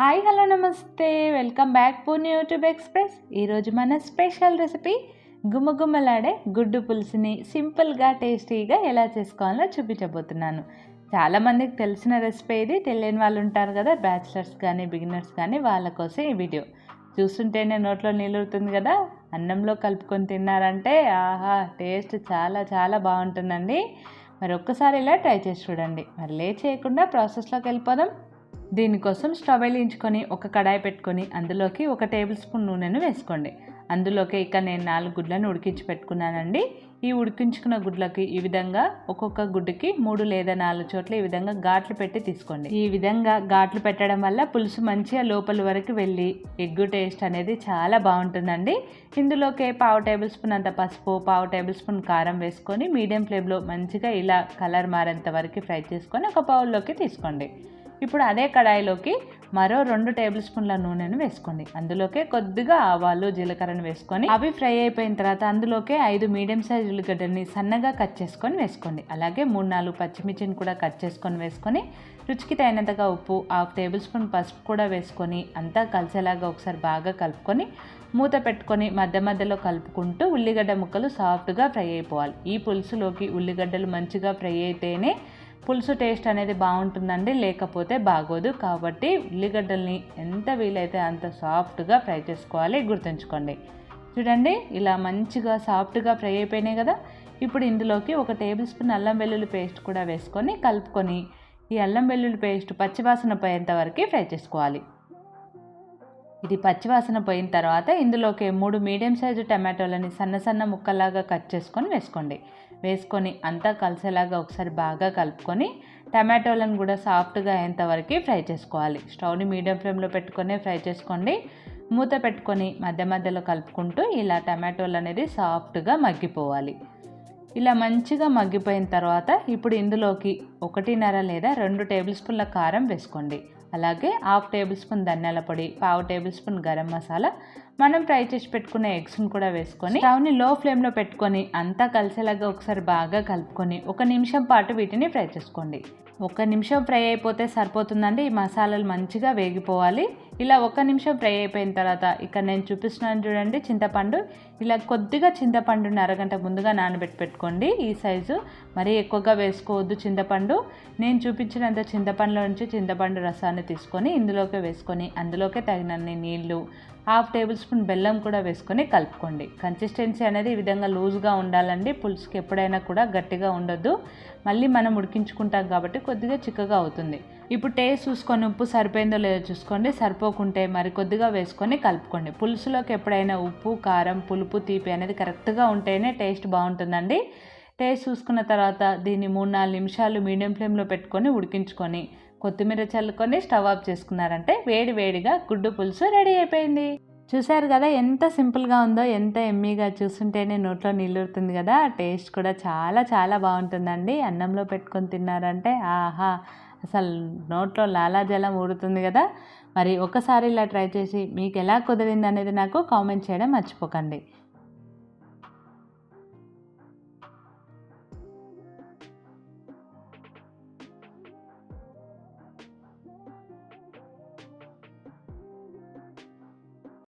Hi hello నమస్తే. Welcome back Purni YouTube express. ఈరోజు మన స్పెషల్ రెసిపీ గుమ్మగుమ్మలాడే గుడ్డు పులుసుని సింపుల్గా టేస్టీగా ఎలా చేసుకోవాలో చూపించబోతున్నాను. చాలామందికి తెలిసిన రెసిపీ ఇది. తెలియని వాళ్ళు ఉంటారు కదా బ్యాచిలర్స్ కానీ బిగినర్స్ కానీ వాళ్ళ కోసం ఈ వీడియో. చూస్తుంటేనే నోట్లో నీళ్ళుతుంది కదా. అన్నంలో కలుపుకొని తిన్నారంటే ఆహా టేస్ట్ చాలా చాలా బాగుంటుందండి. మరి ఒక్కసారి ఇలా ట్రై చేసి చూడండి. మరి లే చేయకుండా ప్రాసెస్లోకి వెళ్ళిపోదాం. దీనికోసం స్టవ్ వెలిగించుకొని ఒక కడాయి పెట్టుకొని అందులోకి ఒక టేబుల్ స్పూన్ నూనెను వేసుకోండి. అందులోకి ఇక నేను నాలుగు గుడ్లను ఉడికించి పెట్టుకున్నానండి. ఈ ఉడికించుకున్న గుడ్లకి ఈ విధంగా ఒక్కొక్క గుడ్డుకి మూడు లేదా నాలుగు చోట్ల ఈ విధంగా ఘాట్లు పెట్టి తీసుకోండి. ఈ విధంగా ఘాట్లు పెట్టడం వల్ల పులుసు మంచిగా లోపల వరకు వెళ్ళి ఎగ్గు టేస్ట్ అనేది చాలా బాగుంటుందండి. ఇందులోకి పావు టేబుల్ స్పూన్ అంత పసుపు పావు టేబుల్ స్పూన్ కారం వేసుకొని మీడియం ఫ్లేమ్లో మంచిగా ఇలా కలర్ మారేంత వరకు ఫ్రై చేసుకొని ఒక బౌల్లోకి తీసుకోండి. ఇప్పుడు అదే కడాయిలోకి మరో రెండు టేబుల్ స్పూన్ల నూనెను వేసుకోండి. అందులోకే కొద్దిగా ఆవాలు జీలకర్రను వేసుకొని అవి ఫ్రై అయిపోయిన తర్వాత అందులోకే ఐదు మీడియం సైజ్ ఉల్లిగడ్డని సన్నగా కట్ చేసుకొని వేసుకోండి. అలాగే మూడు నాలుగు పచ్చిమిర్చిని కూడా కట్ చేసుకొని వేసుకొని రుచికి తగినంతగా ఉప్పు హాఫ్ టేబుల్ స్పూన్ పసుపు కూడా వేసుకొని అంతా కలిసేలాగా ఒకసారి బాగా కలుపుకొని మూత పెట్టుకొని మధ్య మధ్యలో కలుపుకుంటూ ఉల్లిగడ్డ ముక్కలు సాఫ్ట్గా ఫ్రై అయిపోవాలి. ఈ పులుసులోకి ఉల్లిగడ్డలు మంచిగా ఫ్రై అయితేనే పులుసు టేస్ట్ అనేది బాగుంటుందండి లేకపోతే బాగోదు. కాబట్టి ఉల్లిగడ్డల్ని ఎంత వీలైతే అంత సాఫ్ట్గా ఫ్రై చేసుకోవాలి గుర్తుంచుకోండి. చూడండి ఇలా మంచిగా సాఫ్ట్గా ఫ్రై అయిపోయినాయి కదా. ఇప్పుడు ఇందులోకి ఒక టేబుల్ స్పూన్ అల్లం వెల్లుల్లి పేస్ట్ కూడా వేసుకొని కలుపుకొని ఈ అల్లం వెల్లుల్లి పేస్ట్ పచ్చివాసన పోయేంత వరకు ఫ్రై చేసుకోవాలి. ఇది పచ్చివాసన పోయిన తర్వాత ఇందులోకి మూడు మీడియం సైజు టమాటోలని సన్న సన్న ముక్కలాగా కట్ చేసుకొని వేసుకోండి. వేసుకొని అంతా కలిసేలాగా ఒకసారి బాగా కలుపుకొని టమాటోలను కూడా సాఫ్ట్గా అయ్యేంతవరకు ఫ్రై చేసుకోవాలి. స్టవ్ని మీడియం ఫ్లేమ్లో పెట్టుకొని ఫ్రై చేసుకోండి. మూత పెట్టుకొని మధ్య మధ్యలో కలుపుకుంటూ ఇలా టమాటోలు అనేది సాఫ్ట్గా మగ్గిపోవాలి. ఇలా మంచిగా మగ్గిపోయిన తర్వాత ఇప్పుడు ఇందులోకి ఒకటిన్నర లేదా రెండు టేబుల్ స్పూన్ల కారం వేసుకోండి. అలాగే హాఫ్ టేబుల్ స్పూన్ ధనియాల పొడి పావు టేబుల్ స్పూన్ గరం మసాలా మనం ఫ్రై చేసి పెట్టుకున్న ఎగ్స్ని కూడా వేసుకొని స్టవ్ని లో ఫ్లేమ్లో పెట్టుకొని అంతా కలిసేలాగా ఒకసారి బాగా కలుపుకొని ఒక నిమిషం పాటు వీటిని ఫ్రై చేసుకోండి. ఒక నిమిషం ఫ్రై అయిపోతే సరిపోతుందండి. ఈ మసాలాలు మంచిగా వేగిపోవాలి. ఇలా ఒక నిమిషం ఫ్రై అయిపోయిన తర్వాత ఇక్కడ నేను చూపిస్తున్నాను చూడండి చింతపండు. ఇలా కొద్దిగా చింతపండుని అరగంట ముందుగా నానబెట్టి పెట్టుకోండి. ఈ సైజు మరీ ఎక్కువగా వేసుకోవద్దు చింతపండు. నేను చూపించినంత చింతపండులో నుంచి చింతపండు రసాన్ని తీసుకొని ఇందులోకి వేసుకొని అందులోకే తగినన్ని నీళ్ళు హాఫ్ టేబుల్ స్పూన్ బెల్లం కూడా వేసుకొని కలుపుకోండి. కన్సిస్టెన్సీ అనేది ఈ విధంగా లూజ్గా ఉండాలండి. పులుసుకి ఎప్పుడైనా కూడా గట్టిగా ఉండొద్దు. మళ్ళీ మనం ఉడికించుకుంటాం కాబట్టి కొద్దిగా చిక్కగా అవుతుంది. ఇప్పుడు టేస్ట్ చూసుకొని ఉప్పు సరిపోయిందో లేదో చూసుకోండి. సరిపోకుంటే మరి కొద్దిగా వేసుకొని కలుపుకోండి. పులుసులోకి ఎప్పుడైనా ఉప్పు కారం పులుపు తీపి అనేది కరెక్ట్గా ఉంటేనే టేస్ట్ బాగుంటుందండి. టేస్ట్ చూసుకున్న తర్వాత దీన్ని మూడు నాలుగు నిమిషాలు మీడియం ఫ్లేమ్లో పెట్టుకొని ఉడికించుకొని కొత్తిమీర చల్లుకొని స్టవ్ ఆఫ్ చేసుకున్నారంటే వేడి వేడిగా గుడ్డు పులుసు రెడీ అయిపోయింది. చూశారు కదా ఎంత సింపుల్గా ఉందో ఎంత ఎమ్మీగా చూస్తుంటేనే నోట్లో నీళ్ళుతుంది కదా టేస్ట్ కూడా చాలా చాలా బాగుంటుందండి. అన్నంలో పెట్టుకొని తిన్నారంటే ఆహా అసలు నోట్లో లాలాజలం ఊడుతుంది కదా. మరి ఒకసారి ఇలా ట్రై చేసి మీకు ఎలా కుదిరింది అనేది నాకు కామెంట్ చేయడం మర్చిపోకండి.